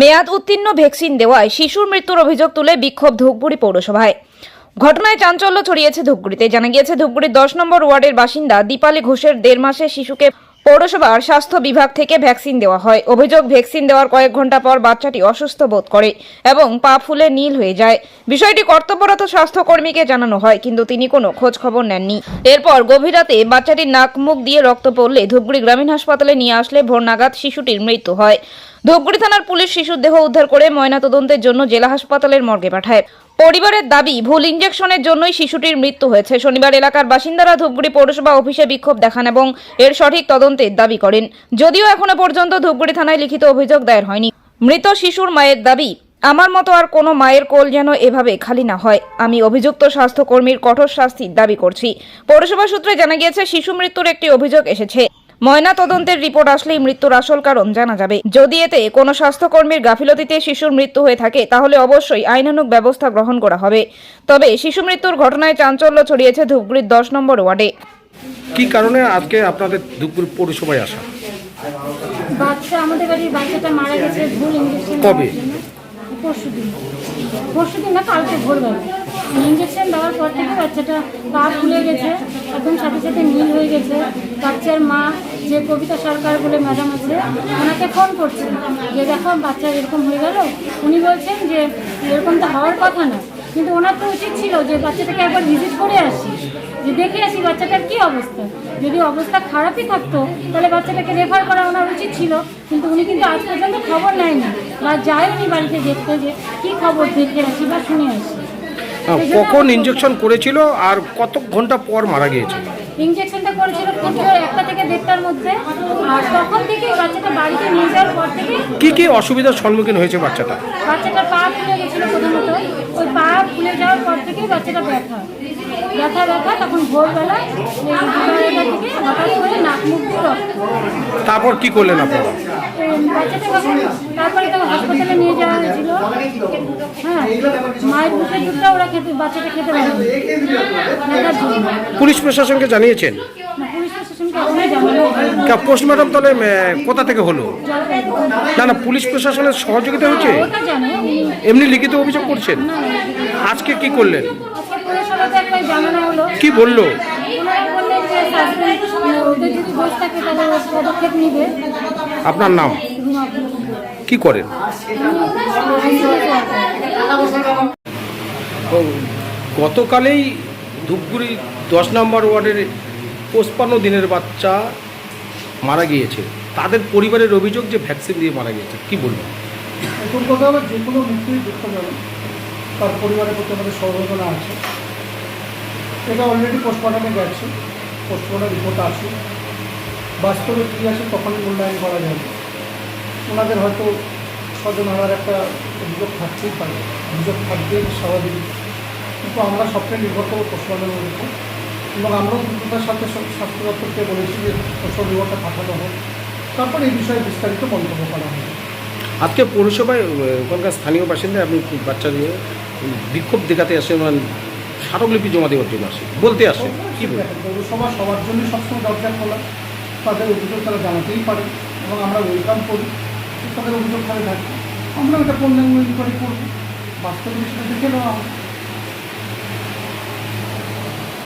মেয়াদ উত্তীর্ণ ভ্যাকসিন দেওয়ায় শিশুর মৃত্যুর অভিযোগ তুলে বিক্ষোভ ধূপগুড়ি পৌরসভায়। ঘটনায় চাঞ্চল্য ছড়িয়েছে ধূপগুড়িতে। জানা গিয়েছে, ধূপগুড়ির দশ নম্বর ওয়ার্ডের বাসিন্দা দীপালি ঘোষের দেড় মাসে শিশুকে পৌরসভার স্বাস্থ্য বিভাগ থেকে ভ্যাকসিন দেওয়া হয়। অভিযোগ, ভ্যাকসিন দেওয়ার কয়েক ঘণ্টা পর বাচ্চাটি অসুস্থ বোধ করে এবং পা ফুলে নীল হয়ে যায়। বিষয়টি কর্তব্যরত স্বাস্থ্যকর্মীকে জানানো হয়, কিন্তু তিনি কোনো খোঁজ খবর নেননি। এরপর গভীর রাতে বাচ্চাটির নাক মুখ দিয়ে রক্ত পড়লে ধূপগুড়ি গ্রামীণ হাসপাতালে নিয়ে আসলে ভোর নাগাদ শিশুটির মৃত্যু হয়। ধূপগুড়ি থানার পুলিশ শিশুর দেহ উদ্ধার করে ময়নাতদন্তের জন্য জেলা হাসপাতালের মর্গে পাঠায়। পরিবারের দাবি, ভুল ইঞ্জেকশনের জন্যই শিশুটির মৃত্যু হয়েছে। শনিবার এলাকার বাসিন্দারা ধূপগুড়ি পৌরসভা অফিসে বিক্ষোভ দেখান এবং এর সঠিক তদন্তের দাবি করেন। যদিও এখনও পর্যন্ত ধূপগুড়ি থানায় লিখিত অভিযোগ দায়ের হয়নি। মৃত শিশুর মায়ের দাবি, আমার মতো আর কোনো মায়ের কোল যেন এভাবে খালি না হয়। আমি অভিযুক্ত স্বাস্থ্যকর্মীর কঠোর শাস্তির দাবি করছি। পৌরসভা সূত্রে জানা গিয়েছে, শিশু মৃত্যুর একটি অভিযোগ এসেছে। ময়না তদন্তের রিপোর্ট আসলেই মৃত্যুর আসল কারণ জানা যাবে। যদি এতে কোনো স্বাস্থ্যকর্মীর গাফিলতিতে শিশুর মৃত্যু হয়ে থাকে তাহলে অবশ্যই আইনানুগ ব্যবস্থা গ্রহণ করা হবে। তবে শিশু মৃত্যুর ঘটনায় চাঞ্চল্য ছড়িয়েছে ধূপগুড়ির দশ নম্বর ওয়ার্ডে। কি কারণে আজকে আপনাদের দুপুর পৌরসভায় আসা? বাচ্চা আমাদের বাড়ির বাচ্চাটা মারা গেছে ভুল ইঞ্জেকশন কবে? পরশু দিন পরশু দিন না কালকে ভোরবেলা। ইঞ্জেকশন দেওয়ার পর থেকে বাচ্চাটা পা ফুলে গেছে এখন সাথে সাথে নীল হয়ে গেছে। বাচ্চার মা যে কবিতা সরকার বলে ম্যাডাম আছে ওনাকে ফোন করছে যে দেখো বাচ্চা এরকম হয়ে গেল। উনি বলছেন যে এরকম তো হওয়ার কথা না কিন্তু ওনার তো উচিত ছিল যে বাচ্চাটাকে একবার ভিজিট করে আসি যে দেখে আসি বাচ্চাটার কি অবস্থা। যদি অবস্থা খারাপই থাকতো তাহলে বাচ্চাটাকে রেফার করা ওনার উচিত ছিল কিন্তু উনি কিন্তু আজ পর্যন্ত খবর নেয়নি বা যায় উনি বাড়িতে দেখতে যে কি খবর দেখে আসি বা শুনে আসি। কখন ইঞ্জেকশন করেছিল আর কত ঘণ্টা পর মারা গিয়েছে ইঞ্জেকশনটা করেছিল একটা থেকে দেড়টার মধ্যে। আর তখন থেকে বাচ্চাটা বাড়িতে নিয়ে যাওয়ার পর থেকে কি কি অসুবিধার সম্মুখীন হয়েছে বাচ্চাটা? বাচ্চাটা পা ফুলে গেছিল প্রথমত। ওই পা ফুলে যাওয়ার পর থেকে বাচ্চাটা ব্যথা। ব্যথা ব্যথা তখন ভোরবেলা থেকে হঠাৎ করে নাক মুখ রক্ত। তারপর কি করলেন আপনারা? এই বাচ্চাটা তখন তারপরে তো হাসপাতালে নিয়ে যাওয়া হয়েছিল। হ্যাঁ মায়ের মুখের দুধটা ওরা খেতে বাচ্চাটা খেতে পারে পুলিশ প্রশাসনকে জানিয়েছেন। পোস্টমর্টম তাহলে কোথা থেকে হলো? না না পুলিশ প্রশাসনের সহযোগিতা জানে। উনি এমনি লিখিত অভিযোগ করছেন? আজকে কি করলেন? কি বলল? পদক্ষেপ নিবে। আপনার নাম। কি করেন? গতকালেই ধূপগুড়ি দশ নম্বর ওয়ার্ডের পঁচপান্ন দিনের বাচ্চা মারা গিয়েছে। তাদের পরিবারের অভিযোগ যে ভ্যাকসিন দিয়ে মারা গিয়েছে কি বলবেন? প্রথম কথা হলো যে কোনো মৃত্যুই দুঃখজনক তার পরিবারের প্রতি আমাদের সমবেদনা আছে। এটা অলরেডি পোস্টমর্টমে গেছে পোস্টমর্টম রিপোর্ট আসে বাস্তবে কী আছে তখনই মূল্যায়ন করা যাবে ওনাদের হয়তো স্বজন হারার একটা অভিযোগ থাকতেই পারে। অভিযোগ থাকবে স্বাভাবিক। কিন্তু আমরা সবটাই নির্ভর করব পোস্টমর্টমের উপর এবং আমরাও দ্রুততার সাথে সব- স্বাস্থ্য দপ্তরকে বলেছি যে পোস্টমর্টম রিপোর্টটা পাঠানো হোক। তারপর এই বিষয়ে বিস্তারিত মন্তব্য করা হবে। আজকে পৌরসভায় ওখানকার স্থানীয় বাসিন্দা আপনি বাচ্চা দিয়ে বিক্ষোভ দেখাতে আসেন মানে স্মারকলিপি জমা দেওয়ার জন্য আসে বলতে আসে কি পৌরসভা সবার জন্য সবসময় দরজা খোলা তাদের অভিযোগ তারা জানাতেই পারে এবং আমরা ওয়েলকাম করি তাদের অভিযোগ তারা থাকি আমরা একটা পূর্ণাঙ্গ ইনকোয়ারি করব বাস্তবে সেটা দেখে নেওয়া হবে